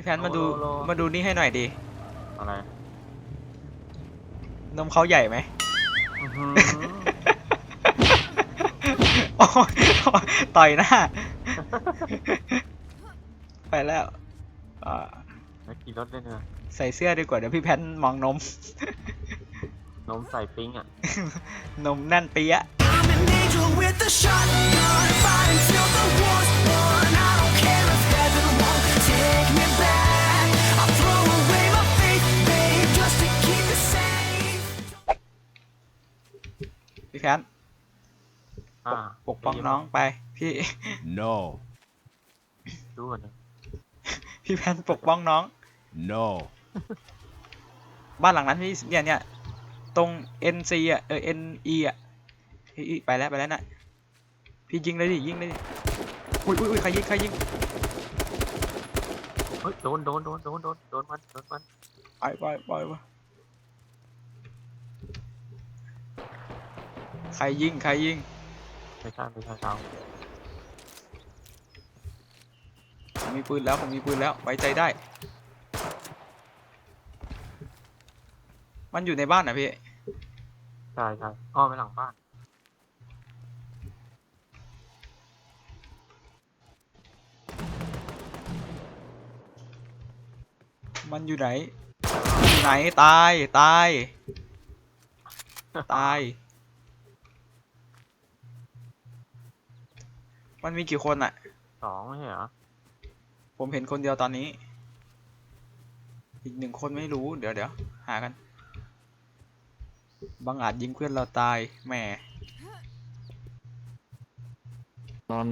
พี่แพนมาดูโลโล มาดูนี่ให้หน่อยดิอะไรนมเขาใหญ่ไหม อื้อหือโอ้ยต่อยหน้า ไปแล้วอ่าแล้วขี่รถได้เนอะใส่เสื้อดีกว่าเดี๋ยวพี่แพนมองนม นมใส่ปิ้งอะ นมแน่นเปียะ I'm an angel with a shotgun, fighting till the war's won. I พี่แพนอ่าปกป้องน้องไป พี่ No. ดูก่อนนะพี่แพนปกป้องน้อง No. บ้านหลังนั้นพี่เนี่ยเนี่ยตรง NC อะเออ NE อะเฮ้ยไปแล้วไปแล้วน่ะพี่ยิงเลยดิยิงเลยดิอุ้ยอุ้ยอุ้ยใครยิงใครยิงเฮ้ยโดนโดนโดนโดนโดนโดนมันโดนมันไปไปไปไป ใครยิงใครยิงไม่ใช่ไม่ใช่เราผมมีปืนแล้วผมมีปืนแล้วไว้ใจได้ มันอยู่ในบ้านนะพี่ใช่ใช่อ้อมไปหลังบ้านมันอยู่ไหนอยู่ไหนตายตาย ตาย มันมีกี่คนอะสองไม่ใช่เหรอ ผมเห็นคนเดียวตอนนี้ อีกหนึ่งคนไม่รู้ เดี๋ยวเดี๋ยวหากัน บางอาจยิงเพื่อนเราตาย แหม นอน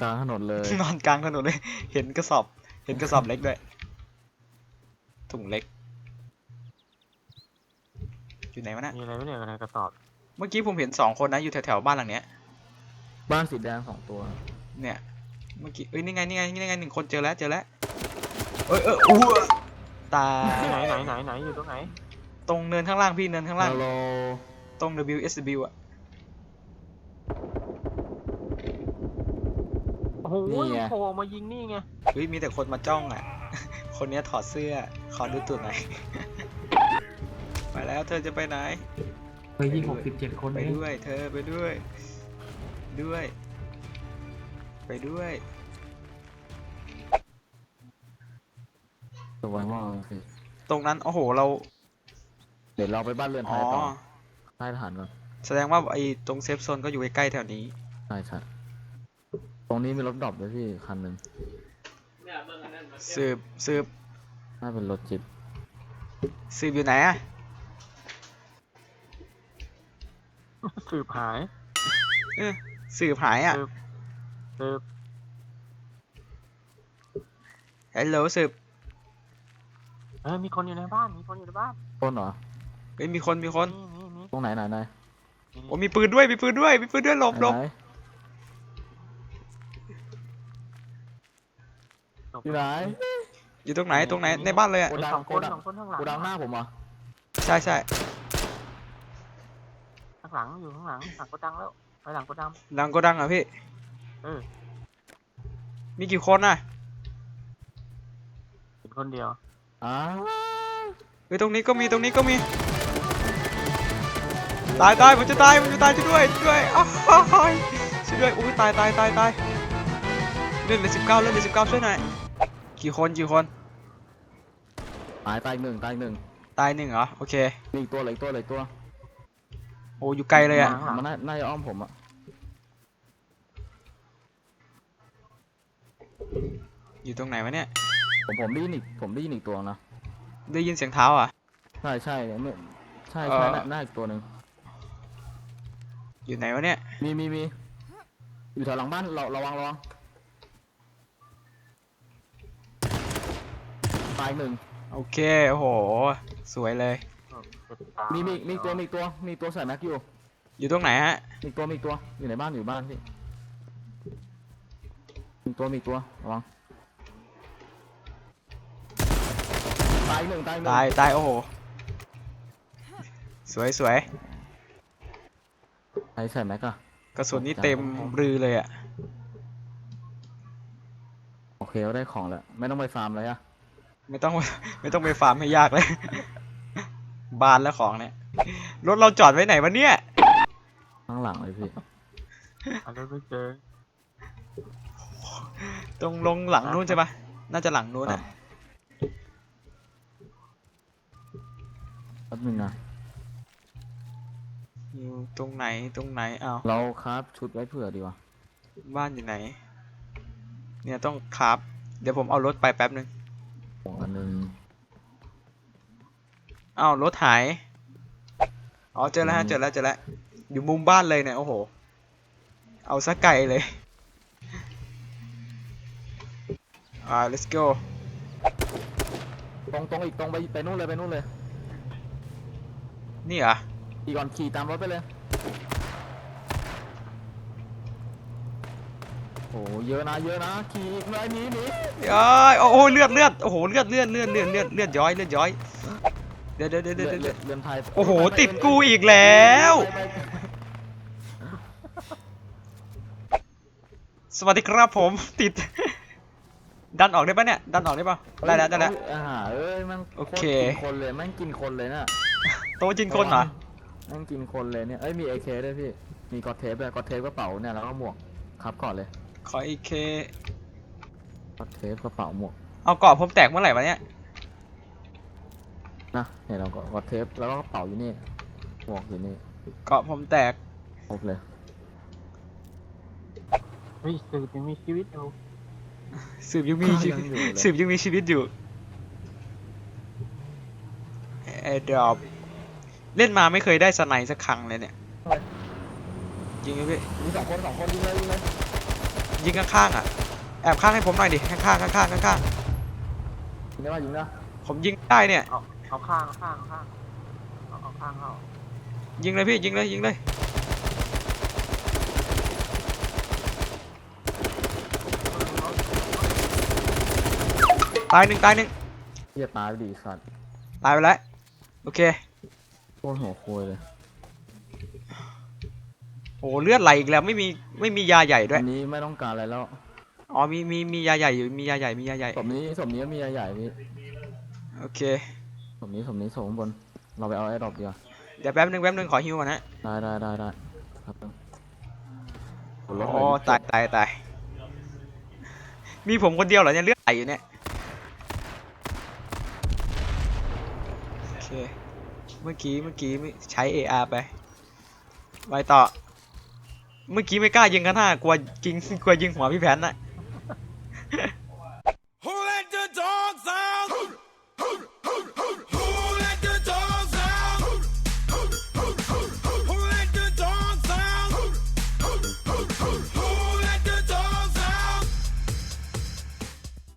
กลางถนนเลย นอนกลางถนนเลย เห็นกระสอบ เห็นกระสอบเล็กด้วย ถุงเล็ก อยู่ไหนวะเนี่ยมีอะไรไม่เนี่ยในกระสอบ เมื่อกี้ผมเห็นสองคนนะ อยู่แถวๆบ้านหลังเนี้ย บ้านสีแดงสองตัว เนี่ยเมื่อกี้เอ้ยนี่ไงนี่ไงนี่ไงหนึ่งคนเจอแล้วเจอแล้วเอ้ยเอออู้ตาที่ไหนยไหนไหนไหนอยู่ตรงไหน ตรงเนินข้างล่างพี่เนินข้างล่างฮัลโหลตรง WSW อะโอ้โหโผล่มายิงนี่ไงเฮ้ยมีแต่คนมาจ้องอะ คนเนี้ยถอดเสื้อขอดูตัวหน่อยไปแล้วเธอจะไปไหนเฮ้ยยี่หกสิบเจ็ดคนไปเองด้วย เธอไปด้วย ด้วย ไปด้วยสวยมากเลยพี่ตรงนั้นโอ้โหเราเดี๋ยวเราไปบ้านเรือนไทอ๋อยต่อใต้ทหารก่อนแสดงว่าไอ้ตรงเซฟโซนก็อยู่ใกล้ๆแถวนี้ ใช่ใช่ตรงนี้มีรถดรอปด้วยพี่คันหนึ่งสืบสืบน่าเป็นรถจิบสืบอยู่ไหนอะสืบหาย เออสืบหายอะสืบ สืบฮัลโหลสืบเออมีคนอยู่ในบ้าน มีคนอยู่ในบ้านต้นเหรอ เฮ้ยมีคนมีคนนี่นี่นี่ตรงไหนไหนไหนนี่โอ้มีปืนด้วยมีปืนด้วยมีปืนด้วยหลบหลบไหนหลบอยู่ไหนอยู่ตรงไหนตรงไหนในบ้านเลยอะโกมีดังสองโกคนดังสองคนข้างหลังกูดังหน้าผมเหรอใช่ใช่ข้างหลังอยู่ข้างหลังหลังก็ดังแล้วไปหลังก็ดังดังก็ดังอะพี่ เออมีกี่คนอะเห็นคนเดียวอ้าวเฮ้ยตรงนี้ก็มีตรงนี้ก็มี ตายตายผมจะตายผมจะตายช่วยด้วยช่วยด้วยอ้าวช่วยด้วยอุ้ยตายตายตายตายเลือดเหลือสิบเก้าเลือดเหลือสิบเก้าช่วยหน่อยกี่คนกี่คนตายตายอีกหนึ่งตายอีกหนึ่งตายหนึ่งเหรอโอเคมีอีกตัวเหลยตัวเหลยตัวโอ้อยู่ไกลเลยอะมันน่าน่าจะอ้อมผมอะ อยู่ตรงไหนวะเนี่ย ผมผมได้ยินอีกผมได้ยินอีกตัวนะได้ยินเสียงเท้าอะ ใช่ใช่ไม่ใช่เอ่ใช่อน่าน่าอีกตัวหนึ่งอยู่ไหนวะเนี่ย มีมีมีอยู่แถวหลังบ้านเราระวังระวังตายหนึ่งโอเค โอ้โห สวยเลยเออเจ็บตามีมีมีตัวมีตัวมีตัวใส่แม็กอยู่อยู่ตรงไหนฮะ มีตัวมีตัวอยู่ในบ้านอยู่บ้านพี่มีตัวมีตัวระวังายหนึ่งตายหนึ่งตายตายโอ้โห สวยสวยใส่ใส่แม็กอะกระสุนนี่เต็มรือเลยอะ โอเคเราได้ของแล้ว ไม่ต้องไปฟาร์มเลยอะไม่ต้อง ไม่ต้องไปฟาร์มให้ยากเลย บานแล้วของเนี่ย รถเราจอดไว้ไหนวะเนี่ย ข้างหลังเลยพี่ อันนี้ไม่เจอ ตรงลงหลังนู้นใช่ปะน่าจะหลังนู้นครัอะ บ แป๊บนึงนะอยู่ตรงไหนตรงไหนอ้าวเราคราฟชุดไว้เผื่อดีกว่าบ้านอยู่ไหน เนี่ยต้องครับ เดี๋ยวผมเอารถไปแป๊บนึงของอันหนึงอ้าวรถหาย อ๋อเจอแล้วฮะอืมเจอแล้วเจอแล้วอยู่มุมบ้านเลยเนี่ยโอ้โห เอาซะไกลเลย อ่า let's go ตรงตรงอีกตรงไปไปนู่นเลยไปนู่นเลย นี่เหรอ อีกก่อนขี่ตามรถไปเลย โอ้เยอะนะเยอะนะขี่อีกเลยหนีหนีเอ้ยโอ้โหเลือดเลือดโอ้โหเลือดเลือดเลือดเลือดเลือดเลือดย้อยเลือดย้อยเดี๋ยวเดี๋ยวเดี๋ยวเรืเดี๋ยวอเดี๋ยวเรือนไทยโอ้โหไปไปติดไปกูอีกแล้ว ไปไปไปสวัสดีครับผมติด ดันออกได้ปะเนี่ยดันออกได้ปะได้แล้วได้แล้วเอ้ยอ่าเอ้ยมันโอเคตรกินคนเลยแม่งกินคนเลยน่ะ โตะจินคนเหรอแม่งกินคนเลยเนี่ยเอ้ยมีเอเคด้วยพี่ มีกอดเทปด้วยกอดเทปกระเป๋าเนี่ยแล้วก็หมวกครับก่อนเลยขออีเค กอดเทปกระเป๋าหมวกเอาเกาะผมแตกเมื่อไหร่วะเนี่ย นะเนี่ยเราก็กอดเทปแล้วก็กระเป๋าอยู่นี่หมวกอยู่นี่เกาะผมแตก ครบเลยเฮ้ยสื่อยังมีชีวิตอยู่สืบยังมีชียัวิตงอยู่เลยสืบยังมีชีวิตอยู่เอดอบ เล่นมาไม่เคยได้สไนด์สักครั้งเลยเนี่ยยิงเลยพี่มีสองคนสองคนยิงเลยยิงเลยยิงข้างๆอะแอบข้างให้ผมหน่อยดิข้างๆข้างๆข้างๆข้างยิงได้ป่ะยิงนะๆผมยิงได้เนี่ยเอาเอาข้างเอาข้างเอาข้างเอาเอาข้างเข้ายิงเลยพี่ยิงเลยยิงเลยตายหนึ่งตายหนึ่งเฮียตายไปดีสัตว์ตายไปแล้วโอเค โคตรหัวโคยเลยโอ้โหเลือดไหลอีกแล้วไม่มีไม่มียาใหญ่ด้วยอันนี้ไม่ต้องการอะไรแล้วอ๋อมีมีมียาใหญ่อยู่มียาใหญ่มียาใหญ่ศพนี้ศพนี้ก็มีใหญ่ๆพี่โอเคศพนี้ศพนี้ศพข้างบน เราไปเอาไอ้ดอกดีกว่าเดี๋ยวแป๊บนึงแป๊บนึงขอฮิวก่อนนะได้ได้ได้ได้ครับโอ้โหรถโอ้เลยตายตายตายมีผมคนเดียวเหรอเนี่ยเลือดไหลอยู่เนี่ยโอเค เมื่อกี้เมื่อกี้ไม่ใช้ AR ไป ไปต่อ เมื่อกี้ไม่กล้ายิงกันหน้ากลัวยิงกลัวยิงหัวพี่แผนน่ะ